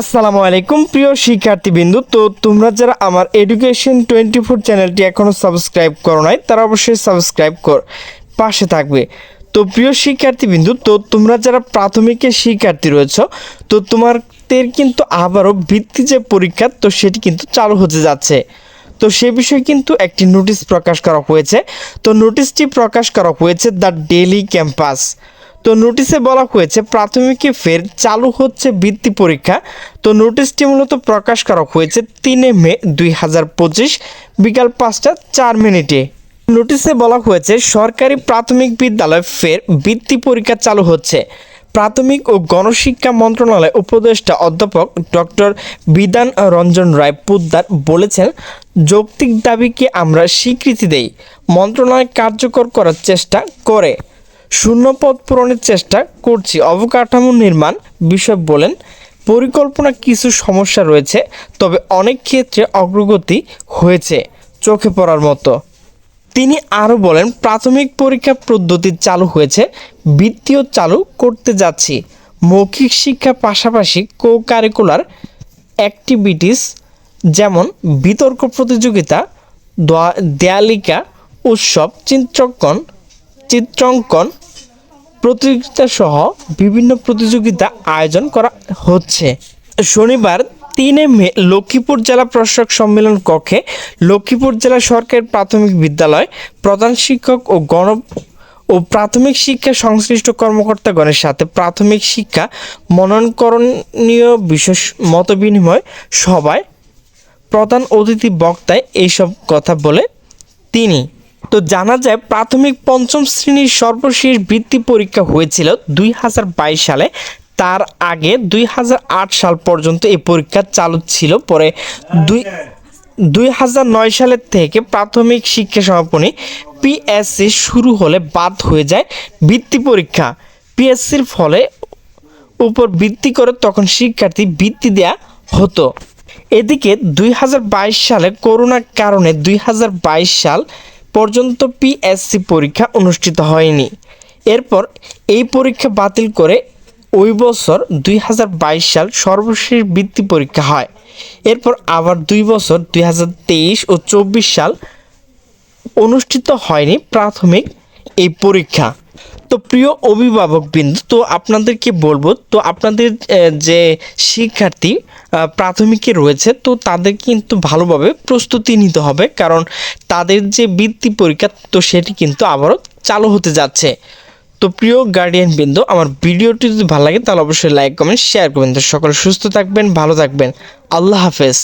আসসালামু আলাইকুম, প্রিয় শিক্ষার্থীবৃন্দু। তো তোমরা যারা আমার এডুকেশন টোয়েন্টি ফোর চ্যানেলটি এখনও সাবস্ক্রাইব করো নাই, তারা অবশ্যই সাবস্ক্রাইব কর পাশে থাকবে। তো প্রিয় শিক্ষার্থীবৃন্দু, তো তোমরা যারা প্রাথমিকের শিক্ষার্থী রয়েছ, তো তোমাদের কিন্তু আবারও ভিত্তি যে পরীক্ষা, তো সেটি কিন্তু চালু হতে যাচ্ছে। তো সে বিষয়ে কিন্তু একটি নোটিশ প্রকাশ করা হয়েছে। তো নোটিশটি প্রকাশ করা হয়েছে দ্য ডেলি ক্যাম্পাস। তো নোটিশে বলা হয়েছে, প্রাথমিকে ফের চালু হচ্ছে বৃত্তি পরীক্ষা। তো নোটিশটি মূলত প্রকাশ করা হয়েছে তিনে মে দুই হাজার পঁচিশ, বিকাল পাঁচটা চার মিনিটে। নোটিশে বলা হয়েছে, সরকারি প্রাথমিক বিদ্যালয় ফের বৃত্তি পরীক্ষা চালু হচ্ছে। প্রাথমিক ও গণশিক্ষা মন্ত্রণালয় উপদেষ্টা অধ্যাপক ডক্টর বিধান রঞ্জন রায় পোদ্দার বলেছেন, যৌক্তিক দাবিকে আমরা স্বীকৃতি দেই। মন্ত্রণালয় কার্যকর করার চেষ্টা করে। শূন্য পদ পূরণের চেষ্টা করছি। অবকাঠামো নির্মাণ বিষয় বলেন, পরিকল্পনা কিছু সমস্যা রয়েছে, তবে অনেক ক্ষেত্রে অগ্রগতি হয়েছে চোখে পড়ার মতো। তিনি আরও বলেন, প্রাথমিক পরীক্ষা পদ্ধতি চালু হয়েছে, বৃত্তিও চালু করতে যাচ্ছি। মৌখিক শিক্ষার পাশাপাশি কো কারিকুলার অ্যাক্টিভিটিস যেমন বিতর্ক প্রতিযোগিতা, দোয়া- দেয়ালিকা উৎসব চিত্রাঙ্কন চিত্রাঙ্কন প্রতিযোগিতা সহ বিভিন্ন প্রতিযোগিতা আয়োজন করা হচ্ছে। শনিবার তিনে মে লক্ষ্মীপুর জেলা প্রশাসক সম্মেলন কক্ষে লক্ষ্মীপুর জেলা সরকারি প্রাথমিক বিদ্যালয় প্রধান শিক্ষক ও গণ ও প্রাথমিক শিক্ষা সংশ্লিষ্ট কর্মকর্তাগণের সাথে প্রাথমিক শিক্ষা মনোনয়নকরণীয় বিশেষ মতবিনিময় সভায় প্রধান অতিথি বক্তায় এইসব কথা বলে তিনি। তো জানা যায় প্রাথমিক পঞ্চম শ্রেণির সর্বশেষ বৃত্তি পরীক্ষা হয়েছিল দুই হাজার বাইশ সালে। তার আগে দুই হাজার আট সাল পর্যন্ত এই পরীক্ষা চালু ছিল। পরে দুই দুই হাজার নয় সালের থেকে প্রাথমিক শিক্ষা সমাপনী পিএসসি শুরু হলে বাদ হয়ে যায় বৃত্তি পরীক্ষা। পিএসসির ফলে উপর ভিত্তি করে তখন শিক্ষার্থী বৃত্তি দেয়া হতো। এদিকে দুই হাজার বাইশ সালে করোনার কারণে দুই হাজার বাইশ সাল পর্যন্ত পিএসসি পরীক্ষা অনুষ্ঠিত হয়নি। এরপর এই পরীক্ষা বাতিল করে ওই বছর দুই হাজার বাইশ সাল সর্বশেষ বৃত্তি পরীক্ষা হয়। এরপর আবার দুই বছর দুই হাজার তেইশ ও চব্বিশ সাল অনুষ্ঠিত হয়নি প্রাথমিক এই পরীক্ষা। তো প্রিয় অভিভাবক বিন্দু তো আপনাদেরকে বলব, তো আপনাদের যে শিক্ষার্থী প্রাথমিকে রয়েছে, তো তাদের কিন্তু ভালোভাবে প্রস্তুতি নিতে হবে, কারণ তাদের যে বৃত্তি পরীক্ষা, তো সেটি কিন্তু আবারও চালু হতে যাচ্ছে। তো প্রিয় গার্ডিয়ান বিন্দু আমার ভিডিওটি যদি ভালো লাগে, তাহলে অবশ্যই লাইক কমেন্ট শেয়ার করবেন। তো সকলে সুস্থ থাকবেন, ভালো থাকবেন। আল্লাহ হাফেজ।